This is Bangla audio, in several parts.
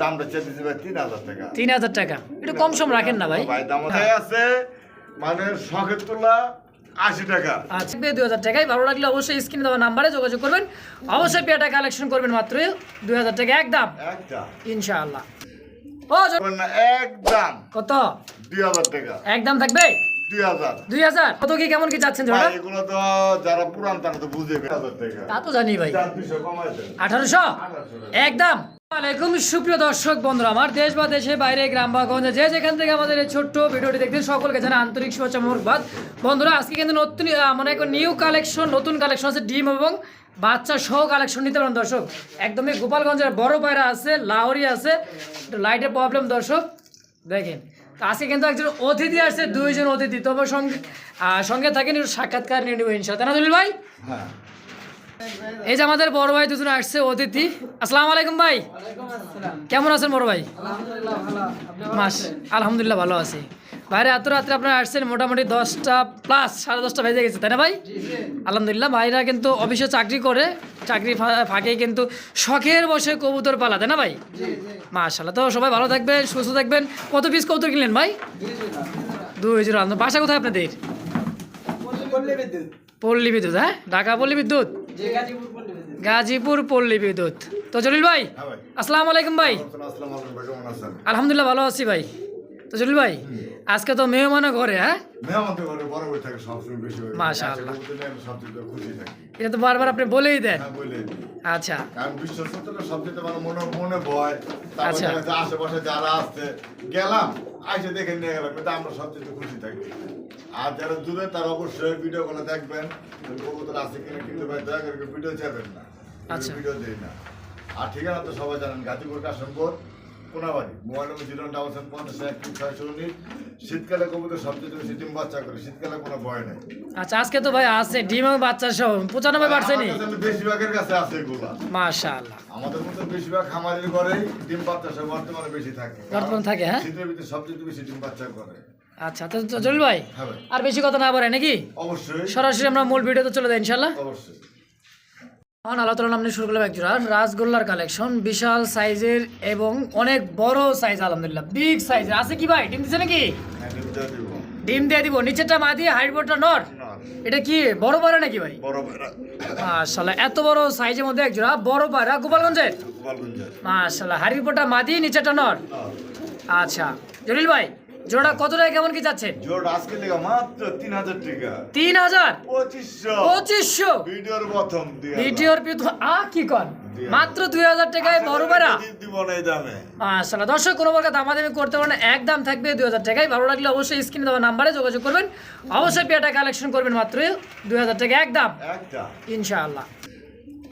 দামটা ভাই তিন হাজার টাকা। তিন হাজার টাকা। একটু কম সম রাখেন না ভাই। ভাই দাম আছে মানে শখের তোলা আশি টাকা। আচ্ছা দুই হাজার টাকায় ভালো লাগলে অবশ্যই স্ক্রিনে দেওয়া নাম্বারে যোগাযোগ করবেন। অবশ্যই পেয়াটা কালেকশন করবেন মাত্র দুই হাজার টাকা একদম। ইনশাআল্লাহ। ও একদম। কত? দুই হাজার টাকা। একদম থাকবে? দুই হাজার। কত কি কেমন কি এগুলো তো যারা পুরান তারা তো বুঝে তা তো জানি ভাই। আঠারোশো? একদম। আলাইকুম, সুপ্রিয় দর্শক বন্ধুরা, আমার দেশ বা দেশে বাইরে, গ্রাম বা গঞ্জে, যে যেখান থেকে আমাদের এই ছোট্ট ভিডিওটি দেখতেন সকলকে জানা আন্তরিক শুভেচ্ছা মোরবাদ বন্ধুরা, আজকে কিন্তু নতুন মানে নিউ কালেকশন নতুন কালেকশন আছে, ডিম এবং বাচ্চা সহ কালেকশন নিতে পারেন দর্শক। একদমই গোপালগঞ্জের বড় পায়রা আছে, লাহরি আছে লাইটের প্রবলেম দর্শক। দেখেন, তো আজকে কিন্তু একজন অতিথি আসছে, দুইজন অতিথি তবে সঙ্গে সঙ্গে থাকেন সাক্ষাৎকার নিয়ে নেব ইনশাল্লাহ তাই না ভাই? হ্যাঁ। এই যে আমাদের বড় ভাই দুজন আসছে অতিথি আসসালামু আলাইকুম ভাই। কেমন আছেন বড় ভাই? মাস আলহামদুলিল্লাহ ভালো আছি। ভাইরে, এত রাত্রে আপনারা আসছেন, মোটামুটি দশটা প্লাস সাড়ে দশটা বেজে গেছে, তাই না ভাই? আলহামদুলিল্লাহ, ভাইরা কিন্তু অফিসে চাকরি করে, চাকরি ফাঁকে কিন্তু শখের বসে কবুতর পালা, তাই না ভাই? মাশাল্লাহ তো সবাই ভালো থাকবেন, সুস্থ থাকবেন। কত পিস কবুতর কিনলেন ভাই? দুই জোড়া বাসা কোথায় আপনাদের? বিদ্যুৎ। পল্লী বিদ্যুৎ হ্যাঁ? ঢাকা পল্লী বিদ্যুৎ? গাজীপুর পল্লী বিদ্যুৎ। তো জলিল ভাই আসসালাম ভাই। আসসালামু আলাইকুম ভাই। আলহামদুলিল্লাহ ভালো আছি ভাই। তো জলিল ভাই আজকে তো মেহমানও ঘরে হ্যাঁ? মেহমানদের ঘরে বড় বই থাকে সবসময় বেশি হয় মাশাআল্লাহ। সবচেয়ে খুশি থাকি এটা তো বারবার আপনি বলেই দেন। হ্যাঁ আচ্ছা। কারণ বিশ্বস্ত তো সবচেয়ে মানে মনে মনে ভয় আচ্ছা। আশেপাশে যারা আসছে গেলাম আইসে দেখে নিয়ে গেলাম কিন্তু আমরা সবচেয়ে খুশি থাকি। আর যারা দূরে তারা অবশ্যই ভিডিও গুলো দেখবেন। কবুতর আছে কিনা কিন্তু ভাই দয়া করে ভিডিও যাবেন না। আচ্ছা। ভিডিও দেই না। আর ঠিকানা তো সবাই জানেন Gazipur Kashanpur Konabari mobile number zero double seven পঞ্চাশ এক তিন ছয়শো উনিশ শীতকালে কবুতর সবচেয়ে বেশি ডিম বাচ্চা করে শীতকালে কোনো ভয় নেই। আচ্ছা আজকে তো ভাই আছে ডিম এবং বাচ্চা সহ পঁচানব্বই কাছে বেশিরভাগের কাছে আছে এগুলা। মাশাআল্লাহ। আমাদের মতো বেশিরভাগ খামারের ঘরেই ডিম বাচ্চা সব বর্তমানে বেশি থাকে। বর্তমানে থাকে, হ্যাঁ? শীতের ভিতরে সবচেয়ে বেশি ডিম বাচ্চা করে। আচ্ছা তো তো জলিল হ্যাঁ ভাই। আর বেশি কথা না বলে নাকি? অবশ্যই। সরাসরি আমরা মূল ভিডিওতে চলে যাই ইনশাল্লাহ অবশ্যই। এখন আল্লাহ তালা নামে শুরু করলাম একজোড়া রাসগোল্লার কালেকশন বিশাল সাইজের এবং অনেক বড় সাইজ আলহামদুলিল্লাহ। বিগ সাইজের। আছে কি ভাই? ডিম দিচ্ছে নাকি? হ্যাঁ, ডিম। দিয়ে দিব। নিচেরটা মা দিয়ে হাইট বোর্ডটা নর। না, এটা কি বড় পায়রা নাকি ভাই? বড় মাশাল্লাহ এত বড় সাইজের মধ্যে একজোড়া বড় পায়রা। গোপালগঞ্জের? মাশাল্লাহ হাড়ির বোর্ডটা মা দিয়ে নিচেরটা নর। না, আচ্ছা জলিল ভাই জোড়া কত টাকা কেমন কি যাচ্ছে? জোর আজকে লেগা মাত্র তিন হাজার টাকা। তিন হাজার? পঁচিশশো। পঁচিশশো? ভিডিওর প্রথম দিয়ে ভিডিওর পিছু আ কি কর? মাত্র দুই হাজার টাকায় বড় পায়রা দিব না এই দামে। মাশাআল্লাহ। দর্শক কোনো প্রকার দামাদামি করতে পারেন এক দাম থাকবে দুই হাজার টাকায়। ভালো লাগলে অবশ্যই স্ক্রিনে দেওয়া নাম্বারে যোগাযোগ করবেন। অবশ্যই পেয়াটা কালেকশন করবেন মাত্র দুই হাজার টাকা এক দাম। একটা ইনশাআল্লাহ।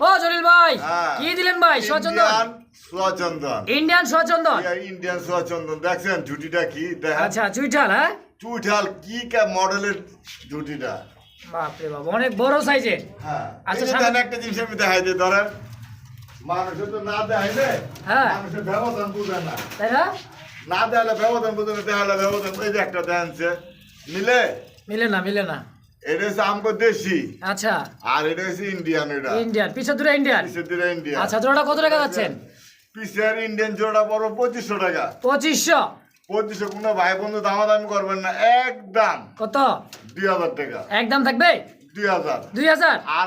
ও জলিল ভাই হ্যাঁ। কি দিলেন ভাই? সচন্দন। সোয়াচন্দন ইন্ডিয়ান ইন্ডিয়ান সোয়াচন্দন দেখছেন ঝুটিটা কি? দেখেন আচ্ছা চুইঠাল হ্যাঁ? চুইঠাল কি কা মডেলের ঝুটিটা বাপরে বাপ অনেক বড় সাইজের। হ্যাঁ আচ্ছা, সামনে- একটা জিনিস আমি দেখাই দিই ধরেন। তো না দেখাইলে হ্যাঁ। মানুষের ব্যবধান বুঝে না। তাই না? না দেখালে ব্যবধান বুঝে না দেখালে ব্যবধান এই যে একটা দেখাচ্ছে মিলে? মিলে না মিলে না। এটা হচ্ছে আমগো দেশি। আচ্ছা। আর এটা হচ্ছে ইন্ডিয়ান এটা। ইন্ডিয়ান পিছনে দুটো ইন্ডিয়ান পিসের দিলে ইন্ডিয়ান আচ্ছা জোড়াটা কত টাকা যাচ্ছেন? পিসের ইন্ডিয়ান জোড়া বড় পঁচিশশো টাকা। পঁচিশশো? পঁচিশশো কোনো ভাই বন্ধু দামাদামি করবেন না একদম। কত? দুই হাজার টাকা। একদম থাকবে? দুই হাজার। দুই হাজার? আর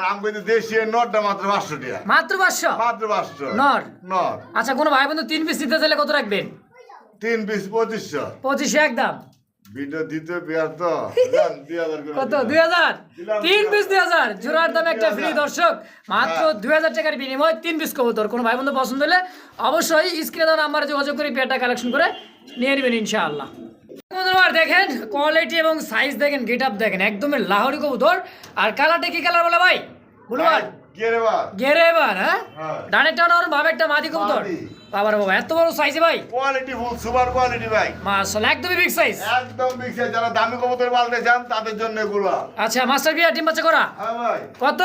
দেশীয় নটটা মাত্র পাঁচশো টাকা। মাত্র পাঁচশো? মাত্র পাঁচশো। নর? নর আচ্ছা কোনো ভাই বন্ধু তিন পিস নিতে চাইলে কত রাখবেন? তিন পিস পঁচিশশো। পঁচিশশো একদম। ভিডিও দিতে বিয়ার তো জান, দুই হাজার করে কত? দুই হাজার? তিন পিস দুই হাজার। জোড়ার দাম একটা ফ্রি দর্শক। মাত্র হ্যাঁ। দুই হাজার টাকার বিনিময়ে তিন পিস কবুতর। কোনো ভাই বন্ধু পছন্দ হলে অবশ্যই স্ক্রিনে দেওয়া নাম্বারে যোগাযোগ করে পেয়ারটা কালেকশন করে নিয়ে নেবেন ইনশাআল্লাহ। বন্ধুরা, দেখেন কোয়ালিটি এবং সাইজ দেখেন গেট আপ দেখেন একদমই লাহোরি কবুতর। আর কালারটা কি কালার বলে ভাই? বলুন ভাই, কে রে বা? গেরে এবার হ্যাঁ হ্যাঁ। ডানের টানোর ভাবে মাদি। কবুতর। বাবার বাবা এত বড় সাইজে ভাই। কোয়ালিটি ফুল সুপার কোয়ালিটি ভাই। মাশাআল্লাহ একদমই বিগ সাইজ একদম বিক্রি যারা দামি কবুতর পালতে চান তাদের জন্য এগুলা। আচ্ছা মাস্টার বিয়া টিম বাচ্চা করা? হ্যাঁ ভাই। কত?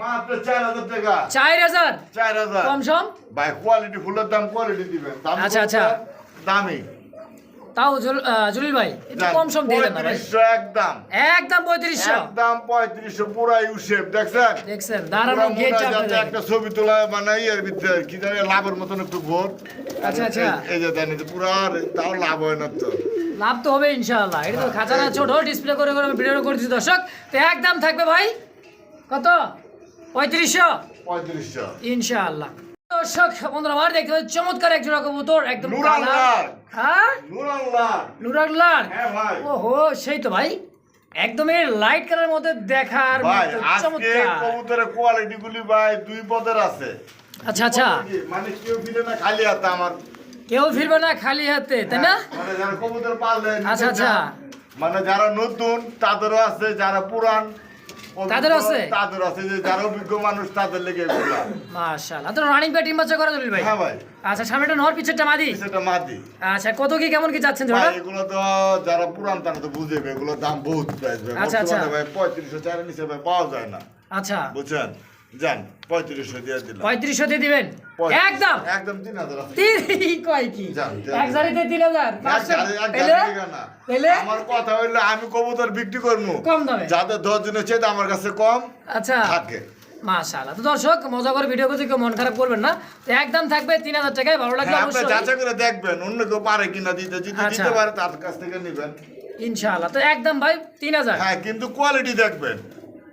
মাত্র চার হাজার টাকা। চার হাজার? চার হাজার। কম সম? ভাই কোয়ালিটি ফুলের দাম কোয়ালিটি দিবেন। আচ্ছা, আচ্ছা। দামি। তাও জলিল ভাই একটু কম সম দিয়ে দেন ভাই। একদম। একদম পঁয়ত্রিশশো। একদম পঁয়ত্রিশশো পুরা ইউসেপ দেখছেন? দেখছেন দাঁড়ানো গেট। একটা ছবি তোলা মানে ইয়ের ভিতরে কি জানি লাভের মতন একটু ভোট। আচ্ছা, আচ্ছা। এই যে দেন পুরা তাও লাভ হয় না তো। লাভ তো হবে ইনশাআল্লাহ। এটা তো খাঁচানা ছোট ডিসপ্লে করে করে আমি ভিডিও করে দিচ্ছি দর্শক তো একদম থাকবে ভাই। কত? পঁয়ত্রিশশো? পঁয়ত্রিশশো। ইনশাআল্লাহ। দর্শক বন্ধুরা আমার দেখতে পাচ্ছি চমৎকার এক জোড়া কবুতর একদম। হ্যাঁ? হ্যাঁ ওহো সেই তো ভাই। একদম এই লাইট কালার মধ্যে দেখার চমৎকার। কবুতরের কোয়ালিটি গুলি ভাই দুই পদের আছে। আচ্ছা আচ্ছা। মানে কেউ ফিরে না খালি হাতে আমার। কেউ ফিরবে না খালি হাতে তাই না? মানে যারা কবুতর পাললেন আচ্ছা, আচ্ছা। মানে যারা নতুন তাদেরও আছে যারা পুরান তাদেরও আছে? তাদের আছে যে যারা অভিজ্ঞ মানুষ তাদের লেগে এগুলা। মাশাআল্লাহ। তো রানিং ব্যাটিং বাচ্চা করে দিল ভাই? হ্যাঁ ভাই। আচ্ছা সামনেটা নর পিছেরটা মাদি? সেটা মাদি। আচ্ছা কত কি কেমন কি যাচ্ছেন জোড়া ভাই এগুলো তো যারা পুরান তারা তো বুঝেবে এগুলো দাম বহুত প্রাইস ভাই। আচ্ছা, আচ্ছা। ভাই পঁয়ত্রিশশো চার নিচে ভাই পাওয়া যায় না। আচ্ছা। বুঝছেন? যান পঁয়ত্রিশশো দিয়ে দিলাম। পঁয়ত্রিশশো দিয়ে দিবেন? একদম? একদম তিন হাজার। তিন কয় কি। এক তিন হাজার। আমার কথা হইল আমি কবুতর বিক্রি করব কম দামে? যাদের দশ চেয়ে আমার কাছে কম আচ্ছা। থাকে। মাশাআল্লাহ। তো দর্শক মজা করে ভিডিও করতে কেউ মন খারাপ করবেন না। তো একদম থাকবে তিন হাজার টাকায়। ভালো লাগলে হ্যাঁ, আপনি যাচাই করে দেখবেন। অন্য কেউ পারে কিনা দিতে যদি আচ্ছা। দিতে পারে তার কাছ থেকে নেবেন। ইনশাআল্লাহ। তো একদম ভাই তিন হাজার। হ্যাঁ কিন্তু কোয়ালিটি দেখবেন।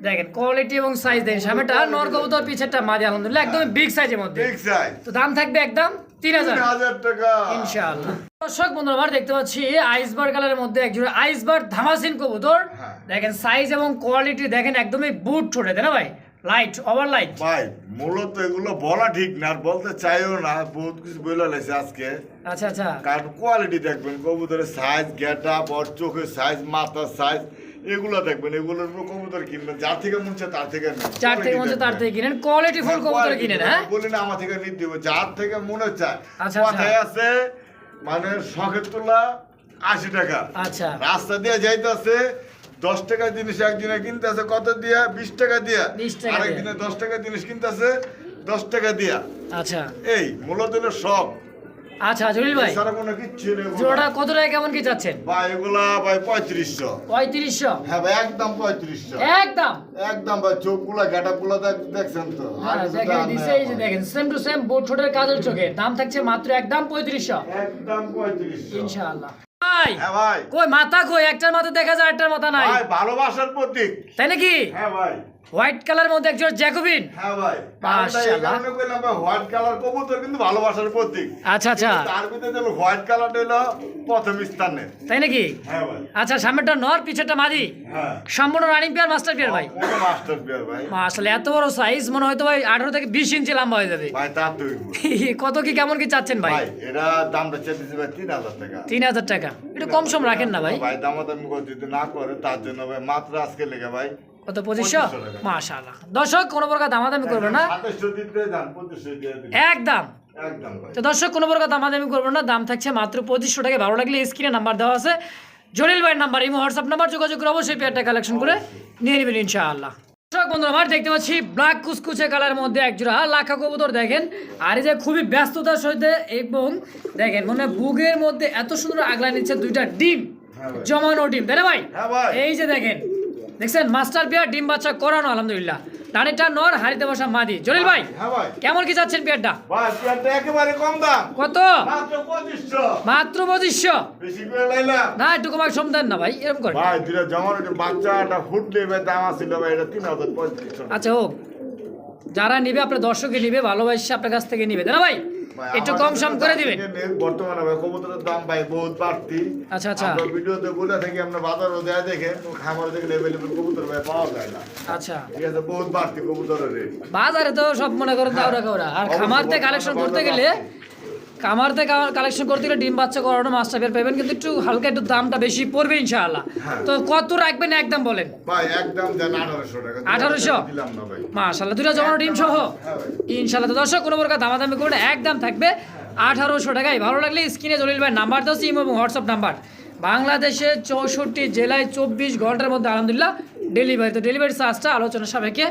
দেখেন কোয়ালিটি এবং সাইজ দেখেন সামনেটা নর কবুতর পিছেরটা মাদি আলহামদুলিল্লাহ একদম বিগ সাইজের মধ্যে। ঠিক সাইজ তো দাম থাকবে একদম তিন হাজার। তিন হাজার টাকা। ইনশাআল্লাহ। দর্শক বন্ধুরা আমার দেখতে পাচ্ছি আইসবার কালারের মধ্যে একজোড়া আইসবার ধামাসিন কবুতর। হ্যাঁ। দেখেন সাইজ এবং কোয়ালিটি দেখেন একদমই বুট ছোটে তাই না ভাই? লাইট ওভার লাইট ভাই মূলত এগুলো বলা ঠিক না আর বলতে চাইও না বহুত কিছু বলে লাগছে আজকে। আচ্ছা আচ্ছা। কারণ কোয়ালিটি দেখবেন কবুতরের সাইজ গেটা বর চোখের সাইজ মাথার সাইজ এগুলো দেখবেন এগুলোর উপর কবুতর কিনবেন যার থেকে মন চায় তার থেকে নেন। চার থেকে মঞ্চে তার থেকে কিনেন কোয়ালিটি ফুল কবুতর কিনেন হ্যাঁ? বলি না আমার থেকে নিতে হবে যার থেকে মনে চায়। আচ্ছা, কথায় আছে মানে শখের তোলা আশি টাকা। আচ্ছা। রাস্তা দিয়ে যাইতেছে দশ টাকা জিনিস একদিনে কিনতেছে কত দিয়া? বিশ টাকা দিয়া। 20 টাকা দিয়া। আরেকদিনে দশ টাকা জিনিস কিনতেছে দশ টাকা দিয়া। আচ্ছা। এই মূলত শখ। আচ্ছা জলিল ভাই এছাড়া কোনো কিচ্ছু নেই জোড়া কত টাকা কেমন কি চাচ্ছেন? ভাই এগুলা ভাই পঁয়ত্রিশশো। পঁয়ত্রিশশো? হ্যাঁ ভাই একদম পঁয়ত্রিশশো। একদম? একদম ভাই চোখগুলা গেটা গুলা দেখছেন তো? আর হ্যাঁ, দেখেন দিছে এই যে দেখেন সেম টু সেম বোট ছোটের কাজের চোখে। দাম থাকছে মাত্র একদম পঁয়ত্রিশশো। একদম পঁয়ত্রিশশো। ইনশাআল্লাহ। ভাই হ্যাঁ ভাই। কই মাথা কই? একটার মাথা দেখা যায় একটার মাথা নাই। ভাই ভালোবাসার প্রতীক। তাই নাকি? হ্যাঁ ভাই। হোয়াইট কালার মধ্যে একজন জ্যাকোবিন? হ্যাঁ ভাই। মাশাআল্লাহ। কারণে কইলাম ভাই হোয়াইট কালার কবুতর কিন্তু ভালোবাসার প্রতীক। আচ্ছা আচ্ছা। তার ভিতরে যেন হোয়াইট কালারটা হলো প্রথম স্থানে। তাই নাকি? হ্যাঁ ভাই। আচ্ছা সামনেটা নর মাদি? হ্যাঁ। সম্পূর্ণ রানিং পেয়ার মাস্টার পেয়ার ভাই? মাস্টার বিয়ার ভাই। আসলে এত বড় সাইজ মনে হয়তো ভাই আঠারো থেকে বিশ ইঞ্চি লম্বা হয়ে যাবে। ভাই কত কি কেমন কি চাচ্ছেন ভাই? ভাই এটা দামটা ভাই টাকা। কম সম রাখেন না ভাই। ভাই করে যদি না করে তার জন্য ভাই মাত্র আজকে লেগে ভাই কত পঁচিশশো? 2500 টাকা। মাশাআল্লাহ। দর্শক কোনো প্রকার দামাদামি করবে না। একদম। তো দর্শক কোনো প্রকার দামাদামি করব না। দাম থাকছে মাত্র পঁচিশশো টাকা। ভালো লাগলে স্ক্রিনে নাম্বার দেওয়া আছে। জলিল ভাইয়ের নাম্বার এই হোয়াটসঅ্যাপ নাম্বার যোগাযোগ করে অবশ্যই পেয়ারটা কালেকশন করে নিয়ে নেবেন ইনশাআল্লাহ। দর্শক বন্ধুরা আমার দেখতে পাচ্ছি ব্ল্যাক কুচকুচে কালারের মধ্যে একজোড়া। লাখা কবুতর দেখেন আর এই যে খুবই ব্যস্ততার সহিত এবং দেখেন মানে বুগের মধ্যে এত সুন্দর আগলা নিচ্ছে দুইটা ডিম হ্যাঁ জমানো ডিম তাই না হ্যাঁ ভাই। এই যে দেখেন দেখছেন মাস্টার পেয়ার ডিম বাচ্চা করানো আলহামদুলিল্লাহ। ডানেরটা নর হাড়িতে বসা মাদি। জলিল ভাই হ্যাঁ কেমন কি যাচ্ছেন পেয়ারটা? একেবারে কম দাম। কত? মাত্র পঁচিশশো। না একটু কমাক সম দেন না ভাই এরকম করে। ভাই দুটা বাচ্চাটা ফুটলে দাম আসছিল ভাই এটা তিন হাজার আচ্ছা হোক। যারা নিবে আপনার দর্শকে নিবে ভালোবাসে আপনার কাছ থেকে নিবে। না ভাই ভাই, একটু কম সম করে দিবেন? বর্তমানে কবুতরের দাম ভাই বহুত বাড়তি। আচ্ছা, আচ্ছা। আমরা ভিডিওতে বলে থাকি আমরা বাজারও দেয়া দেখে খামারে দেখলে অ্যাভেলেবল কবুতর ভাই পাওয়া যায় না। আচ্ছা। ঠিক আছে বহুত বাড়তি কবুতরের বাজারে তো সব মনে করেন দাওরা কাউরা। আর খামার খামারতে কালেকশন করতে গেলে খামারতে কালেকশন করতে গেলে ডিম বাচ্চা করানো মাছটা বের পাবেন কিন্তু একটু হালকা একটু দামটা বেশি পড়বে ইনশাআল্লাহ। হ্যাঁ। তো কত রাখবেন একদম বলেন? ভাই একদম দেন আঠারোশো টাকা। 1800? দিলাম না ভাই। মাশাআল্লাহ দুটো জমানো ডিম সহ? হ্যাঁ। ইনশাআল্লাহ তো দর্শক কোনো প্রকার দামাদামি করে একদম থাকবে আঠারোশো টাকায়। ভালো লাগলে স্ক্রিনে জলিল ভাই নাম্বার দাও সিম এবং হোয়াটসঅ্যাপ নাম্বার। বাংলাদেশে চৌষট্টি জেলায় চব্বিশ ঘণ্টার মধ্যে আলহামদুলিল্লাহ ডেলিভারি। তো ডেলিভারি চার্জটা আলোচনা সাপেক্ষে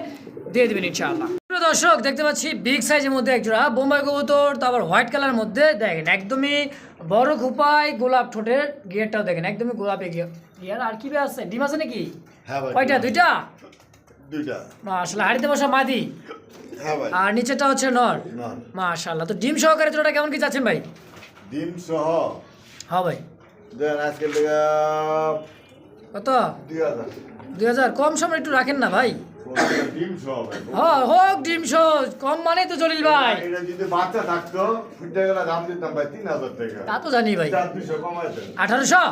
দিয়ে দেবেন ইনশাআল্লাহ। দর্শক দেখতে পাচ্ছি বিগ সাইজের মধ্যে একজোড়া বোম্বাই কবুতর তারপর হোয়াইট কালার মধ্যে দেখেন একদমই বড় খোপায় গোলাপ ঠোঁটের গিয়ারটাও দেখেন একদমই গোলাপে গিয়ার আর কি আছে? ডিম আছে নাকি? হ্যাঁ কয়টা? দুইটা? দুইটা। আসলে হাড়িতে বসা মাদি। হ্যাঁ আর নিচেটা হচ্ছে নর। তো ডিম সহকারে কেমন কি চাচ্ছেন ভাই? ডিম সহ। হ্যাঁ ভাই। দেন আজকে কত? দুই হাজার। দুই হাজার। কম সময় একটু রাখেন না ভাই। হ্যাঁ হোক ডিম সহ কম মানে তো জলিল ভাই। এটা যদি বাচ্চা থাকতো ফুটে গেলে দাম দিতাম ভাই তিন হাজার টাকা। তা তো জানি ভাই। আঠারোশো?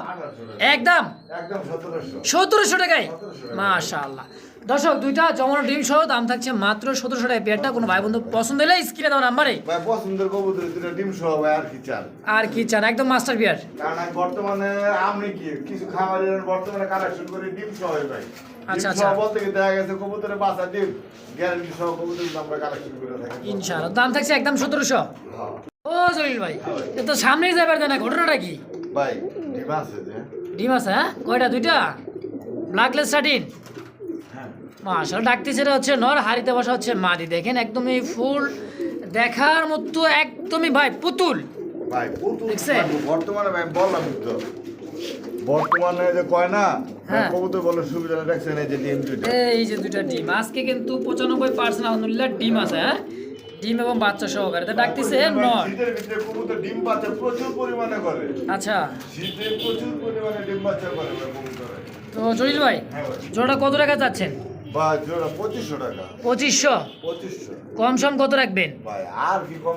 একদম? একদম সতেরোশো। সতেরোশো টাকায়? 1700 মাশাআল্লাহ। দর্শক দুইটা জমানো ডিম সহ দাম থাকছে মাত্র সতেরোশো টাকা পেয়ারটা। কোনো ভাই বন্ধু পছন্দ হলে স্ক্রিনে দেওয়া নাম্বারে। ভাই পছন্দের কবুতর দুটো ডিম সহ ভাই আর কি চান আর কি চান একদম মাস্টার বিয়ার। কারণ বর্তমানে আমি কি কিছু খাবারের বর্তমানে কালেকশন করে ডিম সহ ভাই। আচ্ছা, আচ্ছা। বলতে কি দেখা গেছে কবুতরের ডিম গ্যারান্টি সহ কবুতর আমরা কালেকশন করে থাকি ইনশাআল্লাহ। দাম থাকছে একদম সতেরোশো। হ্যাঁ। ও জলিল ভাই তো সামনেই যাবার দেয় না ঘটনাটা কি? ভাই ডিম আছে যে। ডিম আছে হ্যাঁ? কয়টা দুইটা? ব্ল্যাকলেস মাশাল ডাকতে সেটা হচ্ছে নর হাড়িতে বসা হচ্ছে মাদি। দেখেন একদমই ফুল দেখার মতো একদমই ভাই পুতুল। ভাই প্রচুর দেখছেন? বর্তমানে ভাই বললাম তো বর্তমানে যে কয় না হ্যাঁ। কবুতর সুবিধা এই যে ডিম এই যে ডিম আজকে কিন্তু পঁচানব্বই পার্সেন্ট আলহামদুলিল্লাহ ডিম আছে হ্যাঁ? ডিম এবং বাচ্চা সহকারে। তা ডাকতেছে নর। শীতের ভিতরে কবুতর ডিম বাচ্চা প্রচুর পরিমাণে করে। আচ্ছা। শীতে প্রচুর পরিমাণে ডিম বাচ্চা করে ভাই তো জলিল ভাই হ্যাঁ ভাই। জোড়া কত টাকা চাচ্ছেন? বা জোড়া পঁচিশশো টাকা। পঁচিশশো? পঁচিশশো। কম সম কত রাখবেন? ভাই আর কি কম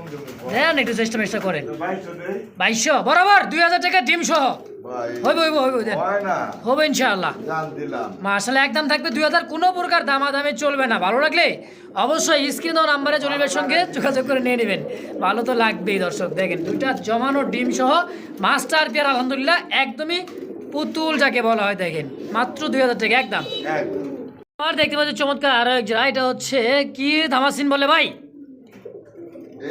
দেন একটু চেষ্টা মেষ্টা করেন। বাইশশো বরাবর দুই হাজার টাকা ডিম সহ। দেন। হবে ইনশাআল্লাহ। মার্শাল একদম থাকবে দুই হাজার কোনো প্রকার দামাদামি চলবে না। ভালো লাগলে অবশ্যই স্ক্রিন দেওয়া নাম্বারে জলিবের সঙ্গে যোগাযোগ করে নিয়ে নেবেন। ভালো তো লাগবেই দর্শক দেখেন দুইটা জমানো ডিম সহ। মাস্টার পেয়ার আলহামদুলিল্লাহ একদমই পুতুল যাকে বলা হয় দেখেন। মাত্র দুই হাজার টাকা একদম। একদম। আর দেখতে পাচ্ছি চমৎকার আরও এক জোড়া এটা হচ্ছে কি ধামাসিন বলে ভাই?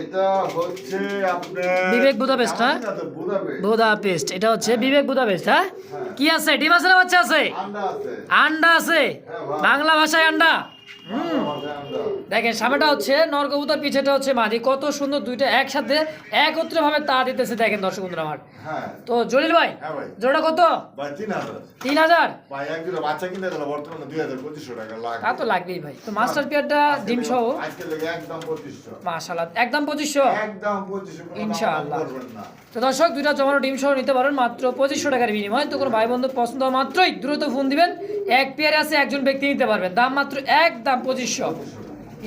এটা হচ্ছে আপনার বিবেক বুদাপেস্ট, হ্যাঁ? জানি বুদাপেস্ট। পেস্ট এটা হচ্ছে বিবেক বুদা পেস্ট হ্যাঁ। কি আছে? ডিম আছে না বাচ্চা আছে? আন্ডা আছে। বাংলা ভাষায় আন্ডা। দেখেন সামনেটা হচ্ছে নরকবুতার পিছেটা হচ্ছে মাঝি কত সুন্দর দুইটা একসাথে একত্রে ভাবে তা দিতেছে দেখেন দর্শক বন্ধুরা আমার। হ্যাঁ। তো জলিল ভাই হ্যাঁ ভাই। জোড়া কত? তিন হাজার। তা তো লাগবেই ভাই। তো মাস্টার পিয়ারটা ডিম সহ একদম পঁচিশশো। একদম পঁচিশশো? ইনশাআল্লাহ। তো দর্শক দুইটা জমানো ডিম সহ নিতে পারেন মাত্র পঁচিশশো টাকার বিনিময়। তো কোনো ভাই বন্ধু পছন্দ মাত্রই দ্রুত ফোন দিবেন। এক পেয়ারে আছে একজন ব্যক্তি নিতে পারবেন দাম মাত্র একদম পঁচিশশো।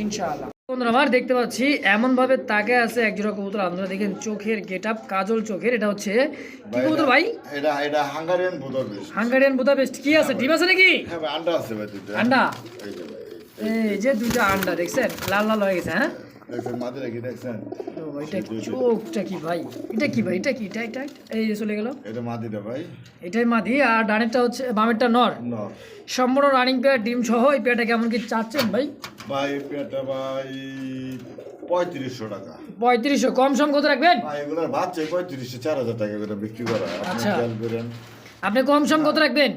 ইনশাআল্লাহ। বন্ধুরা আমার দেখতে পাচ্ছি এমন ভাবে তাকে আছে একজোড়া কবুতর। আপনারা দেখেন চোখের গেট আপ কাজল চোখের। এটা হচ্ছে কি কবুতর ভাই? এটা এটা হাঙ্গারিয়ান বুদাপেস্ট। Hungarian Budapest. কি আছে? ডিম আছে নাকি? হ্যাঁ আন্ডা আছে ভাই আন্ডা? এই যে দুইটা আন্ডা দেখছেন? লাল লাল হয়ে গেছে হ্যাঁ? দেখছেন মাঝে রেখে দেখছেন এটা চোখটা কি ভাই এটা কি ভাই এটা কি এটা এটা এই চলে গেল এটা মাদিটা ভাই এটাই মাদি আর ডানেরটা হচ্ছে বামেরটা নর। সম্পূর্ণ রানিং পেয়ার ডিম সহ এই পেয়ারটা কেমন কি চাচ্ছেন ভাই? ভাই পেটা ভাই পঁয়ত্রিশশো টাকা। পঁয়ত্রিশশো কম সম কত রাখবেন? ভাই এগুলোর বাচ্চা পঁয়ত্রিশশো চার হাজার টাকা করে বিক্রি করা। আচ্ছা। আপনি কম সম কত রাখবেন?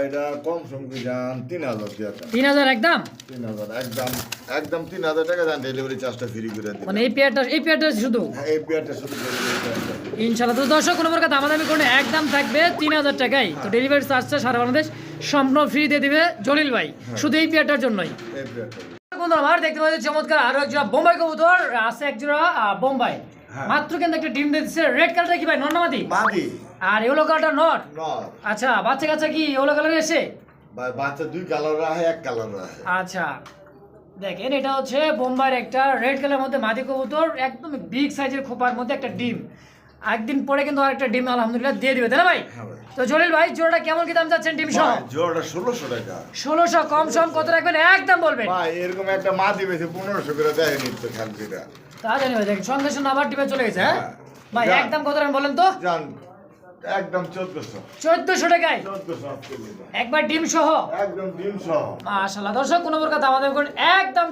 এটা কম সঙ্গে যান তিন হাজার দিয়ে তিন হাজার একদম? তিন হাজার একদম একদম তিন হাজার টাকা দেন ডেলিভারি চার্জটা ফ্রি করে দিন মানে এই পেয়ারটা এই পেয়ারটা শুধু? হ্যাঁ, এই পেয়ারটা শুধু ইনশাল্লাহ তো দর্শক কোনো প্রকার দামাদামি করে একদম থাকবে তিন হাজার টাকাই তো ডেলিভারি চার্জটা সারা বাংলাদেশ সম্পূর্ণ ফ্রি দিয়ে দিবে জলিল ভাই। শুধু এই পেয়ারটার জন্যই। বন্ধুরা আমার দেখতে পাচ্ছি চমৎকার আরও এক জোড়া বোম্বাই কবুতর আছে এক জোড়া আহ, বোম্বাই। হ্যাঁ। মাত্র কিন্তু একটা ডিম দিচ্ছে রেড কালারটা কি ভাই? নর্নামাদি মাদি? আর ইয়েলো কালারটা নট নর? আচ্ছা বাচ্চা কাচ্চা কি ইয়েলো কালার এসে? ভাই বাচ্চা দুই কালার রাখে এক কালার রাখে আচ্ছা। দেখেন এটা হচ্ছে বোম্বাইয়ের একটা রেড কালার মধ্যে মাদি কবুতর একদম বিগ সাইজের খোপার মধ্যে একটা ডিম। একদিন পরে কিন্তু আরেকটা ডিম আলহামদুলিল্লাহ দিয়ে দিবে তাই না ভাই? হ্যাঁ তো জলিল ভাই জোড়াটা কেমন কি দাম যাচ্ছেন ডিম সহ? জোড়াটা ষোলোশো টাকা। ষোলোশো কম সম কত রাখবেন? একদম বলবেন। ভাই এরকম একটা মাদি বেশি পনেরোশো করে দেয় নিচ্ছে খালকিটা তা জানি দেখেন সঙ্গে সঙ্গে আবার ডিমে চলে গেছে হ্যাঁ? হ্যাঁ। ভাই একদম কত রাখবেন বলেন তো? জান একদম চোদ্দশো। চোদ্দশো টাকায়। একবার ডিম সহ? একদম ডিম সহ। মাশাআল্লাহ দর্শক কোনো প্রকার একদম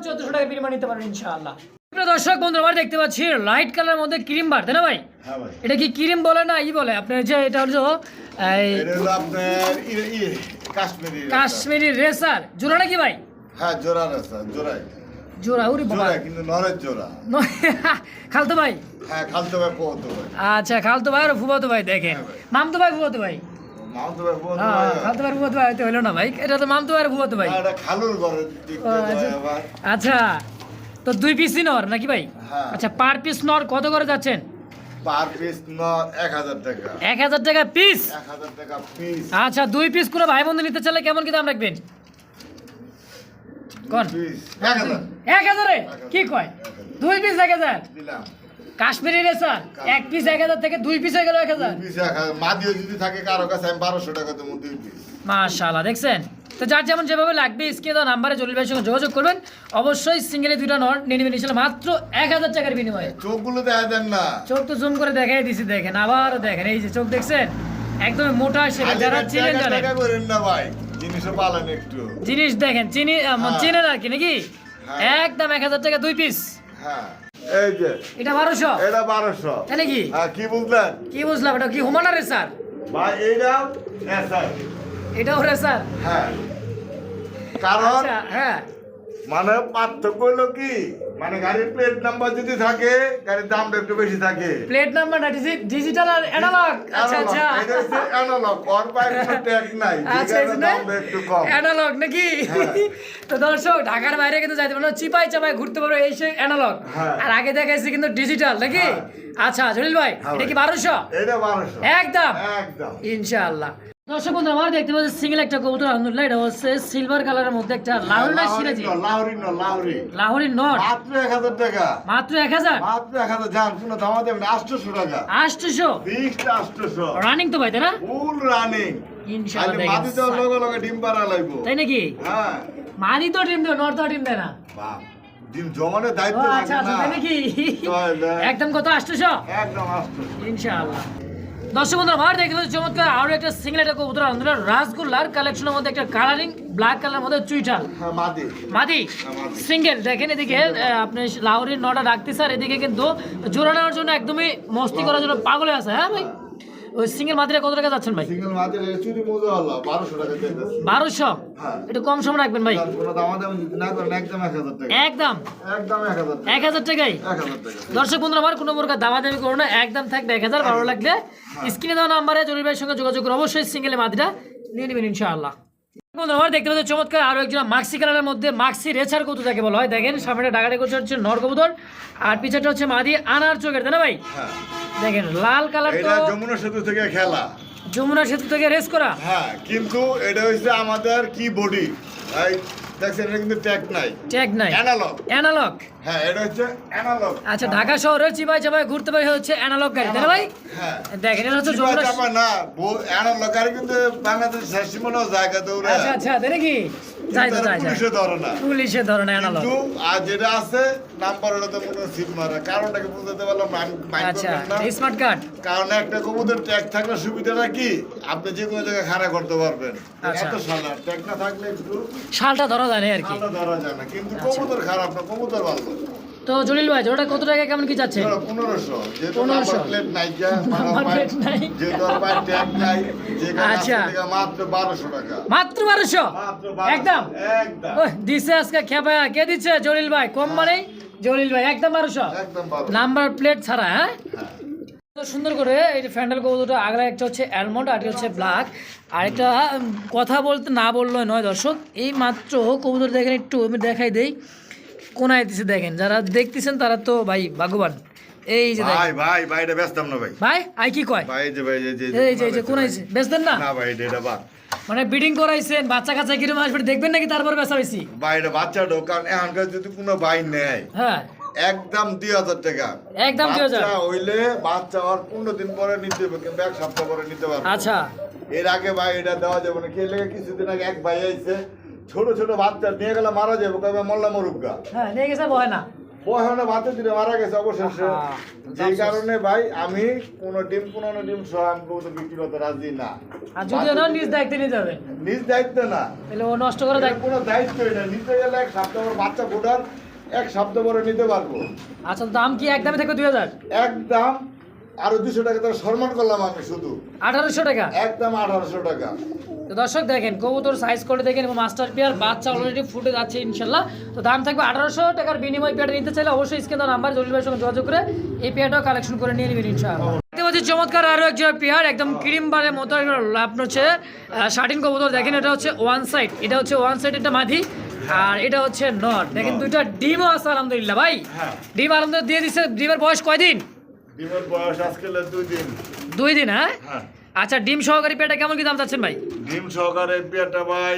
নিতে ইনশাআল্লাহ। দর্শক বন্ধু আমার দেখতে পাচ্ছি লাইট কালার মধ্যে ক্রিম বার তাই না ভাই? হ্যাঁ এটা কি ক্রিম বলে না ই বলে? আপনার যে এটা হলো কাশ্মীরি রেসার। জোড়া নাকি ভাই? হ্যাঁ জোড়া রেশা জোড়াই। জোড়া উরি বাবা। কিন্তু নরের জোড়া। খালতো ভাই। হ্যাঁ খালতে ভাই ভাই। আচ্ছা খালতো ভাই আর ফুবাতো ভাই দেখেন। হ্যাঁ মামতো ভাই মামতো ভাই ভাই। খালতো ভাই ফুবাতো ভাই হয়তো না ভাই। এটা তো মামতো ভাই আর ফুবাতো ভাই। এটা খালুর ঘরের দিক আচ্ছা। ভাই আবার। তো দুই পিসই নর নাকি ভাই? হ্যাঁ। আচ্ছা পার পিস নর কত করে যাচ্ছেন? পার পিস টাকা। পিস টাকা পিস আচ্ছা দুই পিস কোনো ভাই বন্ধু নিতে চাইলে কেমন কি দাম রাখবেন? কোন? এক হাজারে। কি কয়? দুই পিস এক হাজার? কাশ্মীরি রেসার এক পিস এক হাজার থেকে দুই পিস হয়ে গেল এক হাজার। পিস এক হাজার। মাদিও যদি থাকে কারও কাছে আমি বারোশো টাকা দেবো দুই পিস মাশাআল্লাহ দেখছেন? তো যার যেমন যেভাবে লাগবে স্ক্রিনে দেওয়া নাম্বারে জলিল ভাইয়ের সঙ্গে যোগাযোগ করবেন। অবশ্যই সিঙ্গেলে দুইটা নট নিয়ে নেবেন মাত্র এক হাজার টাকার বিনিময়ে। চোখগুলো দেখা দেন না। চোখ তো জুম করে দেখাই দিছি দেখেন। আবার দেখেন এই যে চোখ দেখছেন? একদম মোটা সেটা যারা জানেন। টাকা করেন না ভাই। জিনিসও পালান একটু। জিনিস দেখেন চিনি হ্যাঁ। চেনেন আর কি নাকি? হ্যাঁ। একদম এক হাজার টাকা দুই পিস হ্যাঁ। এই যে এটা বারোশো? এটা বারোশো। তাই নাকি? হ্যাঁ কি বুঝলেন? কি বুঝলাম এটা কি রেসার ভাই এইটাও এসআই। এটাও হ্যাঁ। কারণ আচ্ছা হ্যাঁ। মানে পার্থক্য হলো কি? মানে গাড়ির প্লেট নাম্বার যদি থাকে গাড়ির দামটা একটু বেশি থাকে। প্লেট নাম্বারটা ডিজিটাল আর অ্যানালগ আচ্ছা আচ্ছা। অ্যানালগ ওর পায়ে কোনো ট্যাগ নাই আচ্ছা দামটা একটু কম। অ্যানালগ নাকি? হ্যাঁ। তো দর্শক ঢাকার বাইরে কিন্তু যাইতে পারো চিপাই চাপাই ঘুরতে পারো এই সে অ্যানালগ হ্যাঁ। আর আগে দেখাইছি কিন্তু ডিজিটাল নাকি? হ্যাঁ। আচ্ছা জলিল ভাই হ্যাঁ এটা কি বারোশো? এটা বারোশো। একদম? একদম। ইনশাআল্লাহ। দর্শক বন্ধু আমার দেখতে পাচ্ছি সিঙ্গেল একটা কবুতর আলহামদুলিল্লাহ এটা হচ্ছে সিলভার কালারের মধ্যে একটা লাহোরি না সিরাজি। লাহরি ন লাহরি লাহোরি নট? মাত্র এক হাজার টাকা। মাত্র এক হাজার? মাত্র এক হাজার যান কোনো দামা দেবেন আটশোশো টাকা। আটশোশো বিশটা আটশোশো রানিং তো ভাই তাই না? ফুল রানিং ইনশাআল্লাহ লগে লগে ডিম লাগবো। তাই নাকি? হ্যাঁ। তো ডিম দেয় নট তো ডিম দেয় না। বাপ ডিম জমানোর দায়িত্ব আচ্ছা আচ্ছা তাই নাকি? একদম কত আটশোশো একদম আটশোশো ইনশাআল্লাহ। দর্শক বন্ধুরা আমার দেখতে পাচ্ছি চমৎকার আরও একটা সিঙ্গেল একটা কবুতর আলহামদুলিল্লাহ রাসগোল্লার কালেকশনের মধ্যে একটা কালারিং ব্ল্যাক কালার মধ্যে চুইটাল হ্যাঁ মাদি। মাদি? হ্যাঁ, সিঙ্গেল দেখেন এদিকে আপনি লাহোরের নটা ডাকতে স্যার এদিকে কিন্তু জোড়া নেওয়ার জন্য একদমই মস্তি করার জন্য পাগলে আছে হ্যাঁ ভাই? ওই সিঙ্গেল মাদ্রে কত টাকা যাচ্ছেন ভাই? সিঙ্গেল মাদ্রে চুরি মজা হলো বারোশো টাকা দিতেছি। বারোশো? হ্যাঁ। একটু কম সম রাখবেন ভাই। কোনো দামা দাম না করেন একদম টাকা। একদম? টাকা। টাকাই? টাকা। দর্শক বন্ধুরা আমার কোনো প্রকার দামাদামি করো না একদম থাকবে এক হাজার ভালো লাগলে স্ক্রিনে দেওয়া নাম্বারে জরুরি ভাইয়ের সঙ্গে যোগাযোগ করো অবশ্যই সিঙ্গেল মাদিটা নিয়ে নেবেন ইনশাআল্লাহ। বন্ধুরা দেখতে পাচ্ছি চমৎকার আরও একজন মাক্সি কালারের মধ্যে মাক্সি রেচার কত বলা হয়। দেখেন সামনে ডাকাডে করছে হচ্ছে নর কবুতর আর পিছাটা হচ্ছে মাদি আনার চোখের তাই না ভাই? হ্যাঁ। দেখেন লাল কালার তো যমুনা সেতু থেকে খেলা। যমুনা সেতু থেকে রেস করা। হ্যাঁ কিন্তু এটা হচ্ছে আমাদের কি বডি দেখছেন এটা কিন্তু ট্যাগ নাই। ট্যাগ নাই। অ্যানালগ অ্যানালগ হ্যাঁ এটা হচ্ছে অ্যানালগ আচ্ছা ঢাকা শহরের চিপাই চাপাই ঘুরতে পারে হচ্ছে অ্যানালগ গাড়ি তাই না ভাই? হ্যাঁ। দেখেন এটা হচ্ছে যমুনা চাপা না অ্যানালগ গাড়ি কিন্তু বাংলাদেশ শাসিমনো জায়গা দৌড়ে। আচ্ছা আচ্ছা তাই নাকি? যাই তো যাই যাই। পুলিশে ধরে না। পুলিশে ধরনের অ্যানালগ কিন্তু আর যেটা আছে নাম্বার ওটা তো মনে সিট মারা কারণটাকে বুঝতে পারলাম আচ্ছা স্মার্ট কার্ড কারণ একটা কবুতর ট্যাগ থাকলে সুবিধাটা কি? আপনি যে কোনো জায়গায় খাড়া করতে পারবেন। আচ্ছা। এত সালা ট্যাগ না থাকলে একটু শালটা ধরা যায় না আর কি। ধরা যায় না। কিন্তু। কবুতর খারাপ না কবুতর ভালো। তো জলিল ভাই ওটা কত টাকা কেমন কি যাচ্ছে? পনেরোশো যেহেতু 1500 নাম্বার প্লেট নাই যা Number plate নাই। যেহেতু আর পায়ে ট্যাগ নাই যেখানে আচ্ছা। মাত্র বারোশো টাকা। মাত্র বারোশো? 1200 একদম? একদম। দিছে আজকে খেপা। কে দিচ্ছে জলিল ভাই। কম মানে জলিল ভাই। একদম বারোশো? নাম্বার প্লেট ছাড়া হ্যাঁ? হ্যাঁ। সুন্দর করে এই যে ফ্যান্ডেল কবুতরটা আগলা একটা হচ্ছে অ্যালমন্ড আর একটা হচ্ছে ব্ল্যাক আর একটা উম, কথা বলতে না বলল নয় দর্শক। এই মাত্র কবুতর দেখেন একটু আমি দেখাই দেই। কোনায় দিছে দেখেন যারা দেখতেছেন তারা তো ভাই ভাগ্যবান। এই যে ভাই ভাই ভাই এটা ব্যস্তাম না ভাই। ভাই আই কি কয়? ভাই যে ভাই এই যে এই যে এই যে কোনাইছে বেচতেন না? না ভাই এটা বাদ। মানে বিডিং করাইছেন বাচ্চা কাচ্চা কিরম আসবে দেখবেন নাকি তারপর বেচা বেশি ভাই এটা বাচ্চা ঢোক কারণ এখনকার যদি কোনো ভাই নেয় হ্যাঁ। একদম দুই হাজার টাকা। একদম 2000 বাচ্চা হইলে বাচ্চা আর পনেরো দিন পরে নিতে হবে কিংবা এক সপ্তাহ পরে নিতে পারবে। আচ্ছা। এর আগে ভাই এটা দেওয়া যাবে না কে লেগে কিছুদিন আগে এক ভাই আইছে ছোট ছোট বাচ্চা নিয়ে গেলে মারা যাবে কবে মোল্লা মরুগা হ্যাঁ নিয়ে গেছে ভয় না। দিলে মারা গেছে অবশেষে। যে কারণে ভাই আমি কোনো ডিম পনেরো ডিম সহ আমি কোনো বিক্রি করতে রাজি না। আর যদি না নিজ দায়িত্বে নিয়ে যাবে। নিজ দায়িত্ব না। তাহলে ও নষ্ট করে এটা দেখ কোনো দায়িত্বই না নিতে গেলে এক সপ্তাহ পর বাচ্চা ফোটার এক সপ্তাহ পরে নিতে পারব। আচ্ছা দাম কি একদমই থাকবে দুই হাজার? একদম আরও দুশো টাকা তার সম্মান করলাম আমি শুধু। আঠারোশো টাকা? একদম আঠারোশো টাকা। তো দর্শক দেখেন কবুতর সাইজ করে দেখেন এবং মাস্টার পেয়ার বাচ্চা অলরেডি ফুটে যাচ্ছে ইনশাল্লাহ। তো দাম থাকবে আঠারোশো টাকার বিনিময় পেয়ারটা নিতে চাইলে অবশ্যই স্ক্রিন নাম্বার জলিল ভাইয়ের সঙ্গে যোগাযোগ করে এই পেয়ারটাও কালেকশন করে নিয়ে নেবেন ইনশাআল্লাহ। দেখতে পাচ্ছি চমৎকার আরও একজন পেয়ার একদম ক্রিম বারের মতো আপনার হচ্ছে শার্টিন কবুতর দেখেন এটা হচ্ছে ওয়ান সাইড এটা হচ্ছে ওয়ান সাইড এটা মাঝি আর এটা হচ্ছে নট দেখেন দুইটা ডিমও আছে আলহামদুলিল্লাহ ভাই। হ্যাঁ। ডিম আলহামদুলিল্লাহ দিয়ে দিচ্ছে ডিমের বয়স কয়দিন? ডিমের বয়স আজকে দুই দিন। দুই দিন হ্যাঁ? হ্যাঁ। আচ্ছা ডিম সহকারী পেয়ারটা কেমন কি দাম চাচ্ছেন ভাই? ডিম সহকারে পেয়ারটা ভাই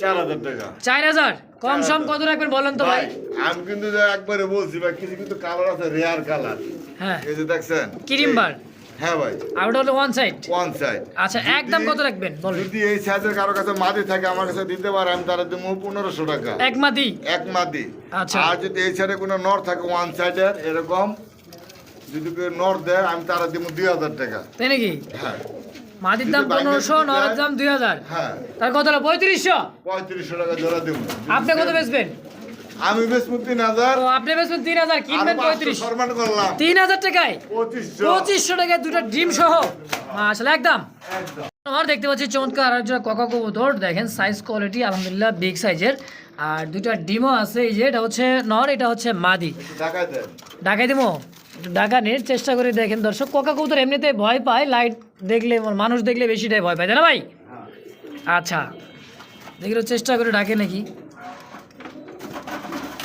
চার হাজার টাকা। চার হাজার? কম সম কত রাখবেন বলেন তো ভাই আমি কিন্তু একবারে বলছি ভাই কিছু কিন্তু কালার আছে রেয়ার কালার হ্যাঁ। এই যে দেখছেন? Cream bar? হ্যাঁ ভাই। আর ওটা হলো ওয়ান সাইড ওয়ান সাইড আচ্ছা একদম কত রাখবেন? বলুন। যদি এই সাইজের কারও কাছে মাদি থাকে আমার কাছে দিতে পারে আমি তারা দেবো পনেরোশো টাকা। এক মাদি? এক মাদি। আচ্ছা। আর যদি এই সাইডে কোনো নর থাকে ওয়ান সাইডের এরকম যদি কেউ নর দেয় আমি তারা দেবো দুই হাজার টাকা। তাই নাকি? হ্যাঁ। মাদির দাম পনেরোশো নরের দাম দুই হাজার। হ্যাঁ। তার কত হলো? পঁয়ত্রিশশো? পঁয়ত্রিশশো টাকা জোড়া দেবো আপনি কত বেচবেন? আমি বেশ তিন হাজার। ও আপনি বেচবেন তিন হাজার কিনবেন পাঁচশো পঁয়ত্রিশ। সম্মান করলাম। তিন হাজার টাকায়? পঁচিশশো। টাকায় দুটো ডিম সহ? আসলে একদম। একদম। আমার দেখতে পাচ্ছি চমৎকার আর একটা ককা কবুতর দেখেন সাইজ কোয়ালিটি আলহামদুলিল্লাহ বিগ সাইজের আর দুইটা ডিমও আছে এই যে এটা হচ্ছে নর এটা হচ্ছে মাদি। ঢাকাই দিবো ডাকানের চেষ্টা করে দেখেন দর্শক। কোকা কবুতর এমনিতে ভয় পায় লাইট দেখলে মানুষ দেখলে বেশিটাই ভয় পায় তাই না ভাই? হ্যাঁ। আচ্ছা দেখল চেষ্টা করে ডাকে নাকি।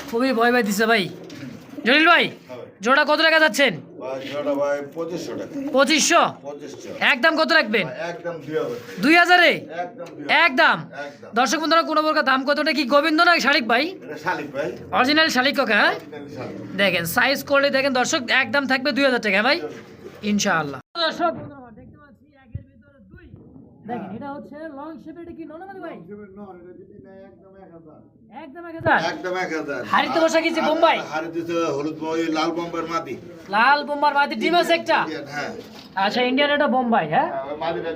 খুবই ভয় পাই দিছে ভাই। জলিল ভাই জোড়া কত টাকা যাচ্ছেন? পঁচিশশো একদম কত রাখবেন? দুই হাজারে? একদম দর্শক বন্ধুরা কোনো প্রকার দাম কতটা কি গোবিন্দ না শালিক ভাই। অরিজিনাল শালিক কাকা হ্যাঁ? দেখেন সাইজ করলে দেখেন দর্শক একদম থাকবে দুই হাজার টাকা ভাই। ইনশাআল্লাহ। দর্শক দুই। দেখেন এটা হচ্ছে লং শেপের এটা কি নরমালি ভাই? একদম এক হাজার। একদম। হাড়িতে বসা বোম্বাই। হাড়িতে তো হলুদ লাল বোম্বের লাল ডিম আছে একটা। হ্যাঁ। আচ্ছা ইন্ডিয়ান এটা বোম্বাই হ্যাঁ? হ্যাঁ, দিতে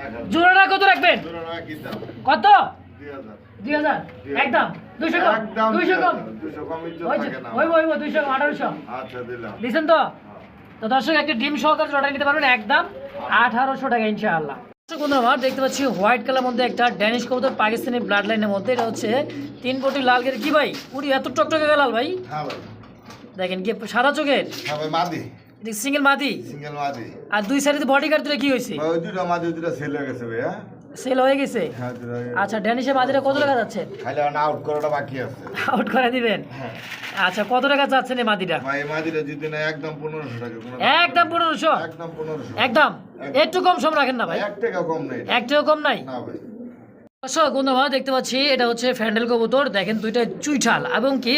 একদম। জোড়াটা কত রাখবেন? দুটো কি দাম? কত? একদম। দুইশো কম। একদম দুইশো কম। দুইশো কম থাকে না। ওই ওই আচ্ছা দিলাম। দিছেন তো? তো দর্শক একটা ডিম সহকারে জোড়া নিতে পারবেন একদম আঠারোশো টাকা ইনশাআল্লাহ। দর্শক বন্ধুরা আমার দেখতে পাচ্ছি হোয়াইট কালার মধ্যে একটা ড্যানিশ কবুতর পাকিস্তানি ব্লাড লাইনের মধ্যে। এটা হচ্ছে তিন কোটি লাল গের কি ভাই? উড়ি এত টকটকে লাল ভাই। হ্যাঁ ভাই। দেখেন কি সাদা চোখের? হ্যাঁ ভাই মাদি। সিঙ্গেল মাদি? সিঙ্গেল মাদি। আর দুই সাইডে বডি গার্ড দিলে কি হয়েছে? দুটো মাদি দুটো সেল হয়ে গেছে ভাই হ্যাঁ? সেল হয়ে গেছে? হ্যাঁ আচ্ছা ড্যানিশের মাদিটা কত টাকা যাচ্ছে? খালি আউট করাটা বাকি আছে। আউট করে দিবেন? হ্যাঁ। আচ্ছা কত টাকা যাচ্ছে এই মাদিটা? ভাই মাদিটা জিতে না একদম পনেরোশো টাকা একদম পনেরোশো? একদম পনেরোশো। একদম? একটু কম সম রাখেন না ভাই। এক টাকা কম নেই। একটাও কম নাই? না ভাই। দর্শক বন্ধুরা দেখতে পাচ্ছি এটা হচ্ছে ফ্যান্ডেল কবুতর। দেখেন দুইটা চুইঠাল। এবং কি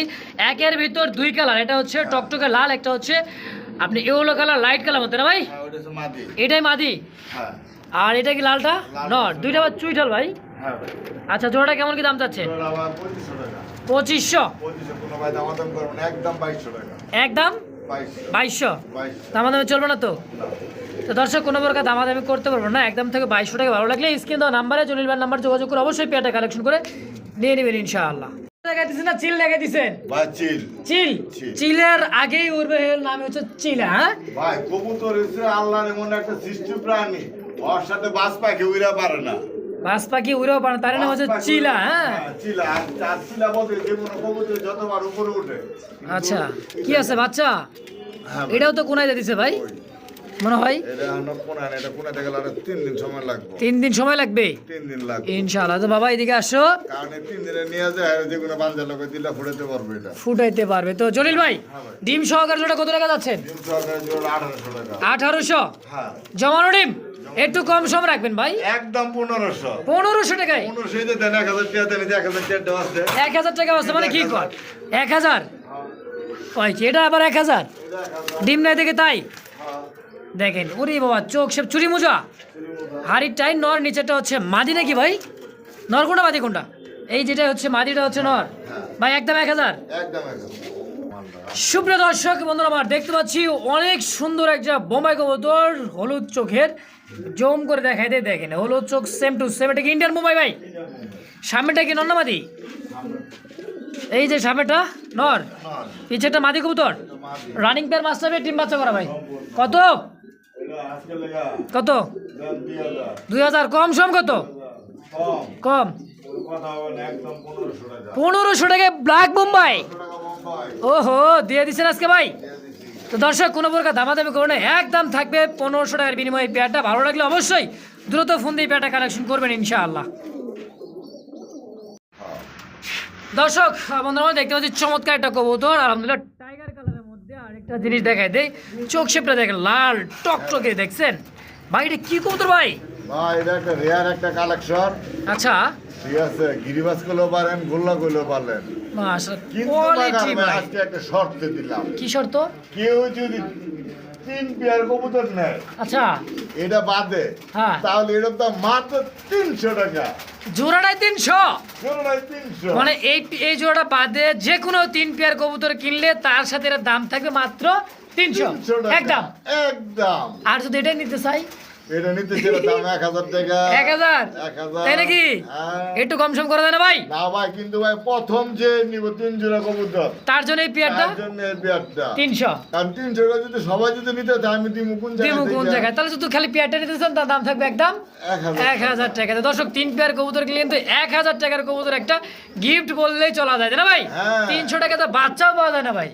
একের ভিতর দুই কালার। এটা হচ্ছে টকটকে লাল একটা হচ্ছে আপনি ইয়েলো কালার লাইট কালার মতো না ভাই? হ্যাঁ এটাই মাদি? হ্যাঁ। আর এটা কি লালটা? লাল। নট দুইটা আবার চুইটাল ভাই? হ্যাঁ আচ্ছা জোড়াটা কেমন কি দাম চাচ্ছে? পঁচিশশো ভাই না একদম বাইশশো দামাদামি চলবে না তো? তো দর্শক কোনো প্রকার দামাদামি করতে পারব না একদম থেকে বাইশশো টাকা ভালো লাগলে স্ক্রিন দেওয়া নাম্বারে জলিল ভাই নাম্বার যোগাযোগ করে অবশ্যই পেয়ারটা কালেকশন করে নিয়ে নেবেন ইনশাআল্লাহ। না? চিল চিল। চিল? চিল। চিলের আগেই এর নাম হচ্ছে চিলা হ্যাঁ? ভাই কবুতর হচ্ছে আল্লাহর এমন একটা সৃষ্টি প্রাণী ওর সাথে বাস পাখি উইরা পারে না। বাস পাখি উড়েও পারে তার নাম হচ্ছে চিলা হ্যাঁ? চিলা। আর চিলা বলতে যে কোনো কবুতর যতবার উপরে উঠে। আচ্ছা কি আছে বাচ্চা? হ্যাঁ এটাও তো কোনায় দিছে ভাই। মনে হয়? তিন দিন সময় লাগবে। ইনশাআল্লাহ। তো বাবা এদিকে আসো। ফুটাইতে পারবে তো জলিল ভাই হ্যাঁ ডিম সহকারে জোড়া কত টাকা যাচ্ছেন? জোর আঠারোশো? হ্যাঁ। জমানো ডিম? একটু কম সম রাখবেন ভাই। একদম পনেরোশো। পনেরোশো টাকায়? পনেরোশো দেন এক হাজার টাকা দেন এক হাজার টাকা আছে। এক হাজার টাকা আছে মানে কি কর? এক হাজার? কি এটা আবার এক হাজার। ডিম নাই দেখে তাই? হ্যাঁ। দেখেন ওরে বাবা চোখ সব চুরি মোজা? হাড়ির টাইম নর নিচেটা হচ্ছে মাদি নাকি ভাই? নর কোনটা মাদি কোনটা? এই যেটা হচ্ছে মাদিটা হচ্ছে নর। ভাই একদম এক হাজার। সুপ্রিয় দর্শক বন্ধুরা আমার দেখতে পাচ্ছি অনেক সুন্দর একটা বোম্বাই কবুতর হলুদ চোখের। জম করে দেখাই দিয়ে, দেখেন। হলুদ চোখ সেম টু সেম এটা কি ইন্ডিয়ান বোম্বাই ভাই? সামনেটা কি নর না মাদি? এই যে সামনেটা, নর। পিছেটা মাদি কবুতর? রানিং পেয়ার মাস্টার টিম বাচ্চা করা ভাই। কত? কত? দুই হাজার। কম সম কত? কম। পনেরোশো টাকা। ব্ল্যাক বোম্বাই ওহো, দিয়ে দিচ্ছেন আজকে ভাই। তো দর্শক, কোনো প্রকার দামাদামি করো না। একদম থাকবে পনেরোশো টাকার বিনিময়ে পেয়ারটা। ভালো লাগলে অবশ্যই দ্রুত ফোন দিয়ে পেয়ারটা কালেকশন করবেন ইনশাআল্লাহ। দর্শক, বন্ধুরা দেখতে পাচ্ছি চমৎকার একটা কবুতর। আলহামদুলিল্লাহ টাইগার কালারের মধ্যে আরেকটা জিনিস দেখায় দেয় চোখ শেপটা দেখেন, লাল টক টকে দেখছেন? ভাই, এটা কী কবুতর ভাই? ভাই এটা একটা রেয়ার একটা কালেকশন আচ্ছা। ঠিক আছে গিরিবাস করলেও পারেন গোল্লা করলেও পারলেন। কিন্তু কোয়ালিটি বাগান ভাই। আজকে একটা শর্ত দিলাম। কি শর্ত? কেউ যদি তিন পেয়ার কবুতর নেয় আচ্ছা। এটা বাদে হ্যাঁ। তাহলে এটার দাম মাত্র তিনশো টাকা। জোড়াটাই তিনশো? মানে এই এই জোড়াটা বাদে যে কোনো তিন পেয়ার কবুতর কিনলে তার সাথে এর দাম থাকবে মাত্র তিনশো। একদম। একদম। আর যদি এটাই নিতে চাই? এটা নিতে ছিল দাম এক হাজার টাকা। এক হাজার? এক হাজার। তাই নাকি? হ্যাঁ। একটু কম সম করে দেয় না ভাই। না ভাই কিন্তু ভাই প্রথম যে নিব তিন জোড়া কবুতর। তার জন্য এই পেয়ারটা? তার জন্য এই পেয়ারটা। তিনশো? কারণ তিনশো টাকা যদি সবাই যদি নিতে তাই আমি দিমু কোন দিমু কোন জায়গায়? তাহলে শুধু খালি পেয়ারটা নিতে চান তার দাম থাকবে একদম এক হাজার টাকা। দর্শক তিন পেয়ার কবুতর কিনলে কিন্তু এক হাজার টাকার কবুতর একটা গিফট বললেই চলা যায় না ভাই? হ্যাঁ। তিনশো টাকা তো বাচ্চাও পাওয়া যায় না ভাই।